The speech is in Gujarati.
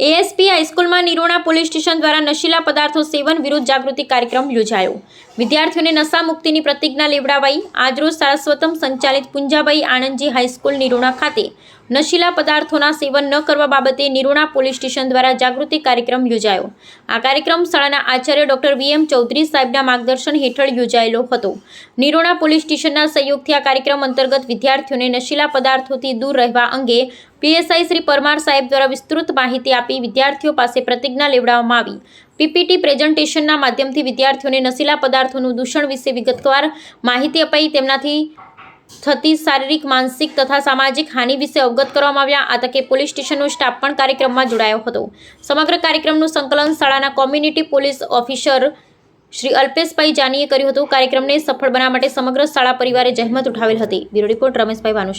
એસપી હાઈસ્કૂલમાં નિરોણા પોલીસ સ્ટેશન દ્વારા નશીલા પદાર્થો સેવન વિરુદ્ધ જાગૃતિ કાર્યક્રમ યોજાયો. વિદ્યાર્થીઓને નશા મુક્તિની પ્રતિજ્ઞા લેવડાવાઈ. આજરોજ સારસ્વતમ સંચાલિત પુંજાબાઈ આણંદજી હાઈસ્કૂલ નિરોણા ખાતે નશીલા પદાર્થોના સેવન ન કરવા બાબતે નિરોણા પોલીસ સ્ટેશન દ્વારા જાગૃતિ કાર્યક્રમ યોજાયો. આ કાર્યક્રમ શાળાના આચાર્ય ડોક્ટર વી એમ ચૌધરી સાહેબના માર્ગદર્શન હેઠળ યોજાયેલો હતો. નિરોણા પોલીસ સ્ટેશનના સહયોગથી આ કાર્યક્રમ અંતર્ગત વિદ્યાર્થીઓને નશીલા પદાર્થોથી દૂર રહેવા અંગે પીએસઆઈ શ્રી પરમાર સાહેબ દ્વારા વિસ્તૃત માહિતી આપી વિદ્યાર્થીઓ પાસે પ્રતિજ્ઞા લેવડાવવામાં આવી. પીપીટી પ્રેઝન્ટેશનના માધ્યમથી વિદ્યાર્થીઓને નશીલા પદાર્થોનું દૂષણ વિશે વિગતવાર માહિતી અપાઈ. તેમનાથી થતી શારીરિક, માનસિક તથા સામાજિક હાનિ વિશે અવગત કરવામાં આવ્યા. આ તકે પોલીસ સ્ટેશનનો સ્ટાફ પણ કાર્યક્રમમાં જોડાયો હતો. સમગ્ર કાર્યક્રમનું સંકલન શાળાના community police officer Shri Alpeshbhai જાનીએ કર્યું હતું. કાર્યક્રમને સફળ બનાવવા માટે સમગ્ર શાળા પરિવારે જહેમત ઉઠાવેલ હતી. Bureau report Rameshbhai Bhanushali